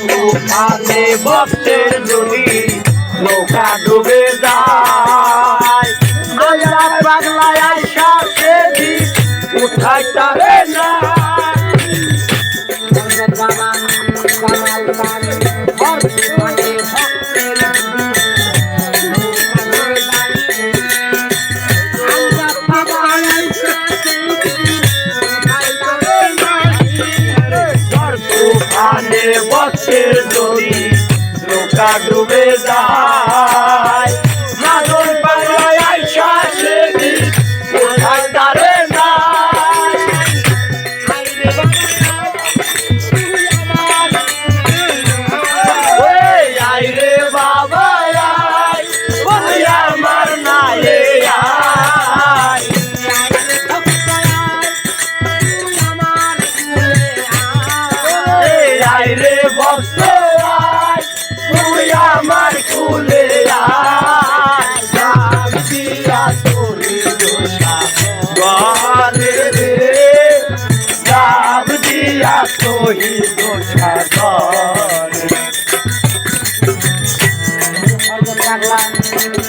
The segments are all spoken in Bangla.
তুফানে বক্সের যদি নৌকা ডুবে যায়। পাগলায় আইসা সেদি উঠাইতারে না নৌকা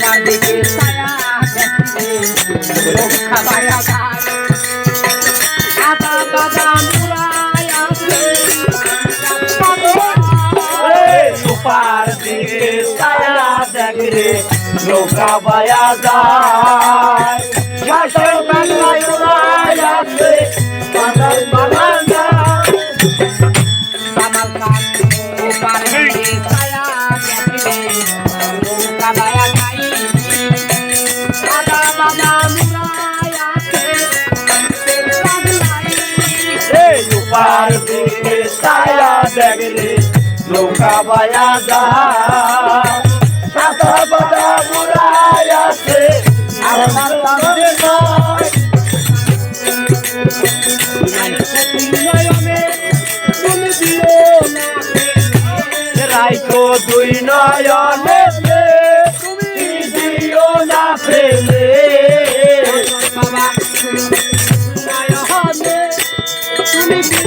গানে এই সুপার দিকে ছায়া দেখরে নৌকা বায়া যায়। ছায়া দেখরে নৌকা বায়া যায়। সাদা দুই নয়নে তুমি দিও না ফেলে। নয়নেতে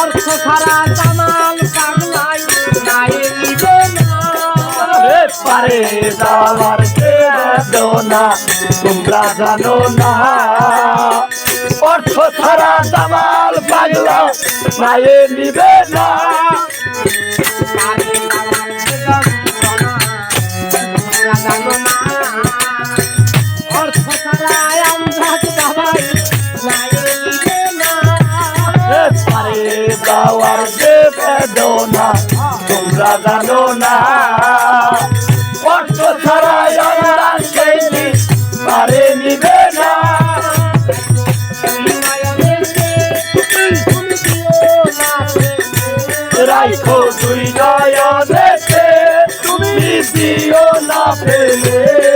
অর্থ ছাড়া কামাল পাগলাই নাই নিবে না। পারে যাওয়ার যন্ত্রণা তোমরা জানো না। অর্থ ছাড়া কামাল পাগলা নিবে না। যাওয়ার সে বেদনা তোমরা জানো না। অর্থ ছাড়া সেই পারে নিবে রাইখো দুই নয়নেতে তুমি দিও না ফেলে।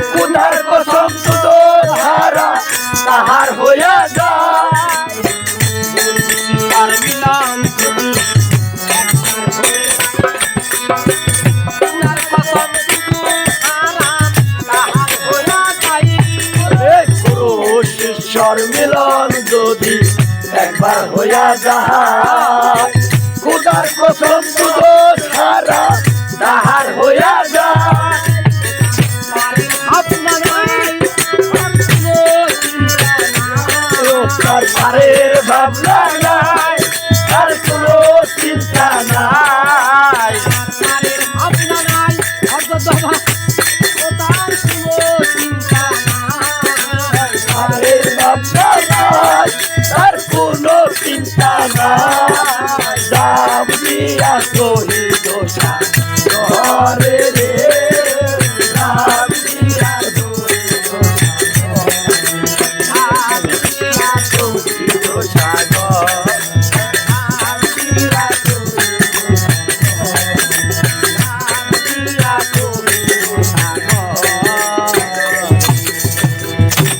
খুদার কসম শুধু ধারা তাহার হইয়া যায়। তার মিলাম মিলন যদি একবার হইয়া যায় খুদার কসম শুধু ধারা চিন্তা না যাবি আর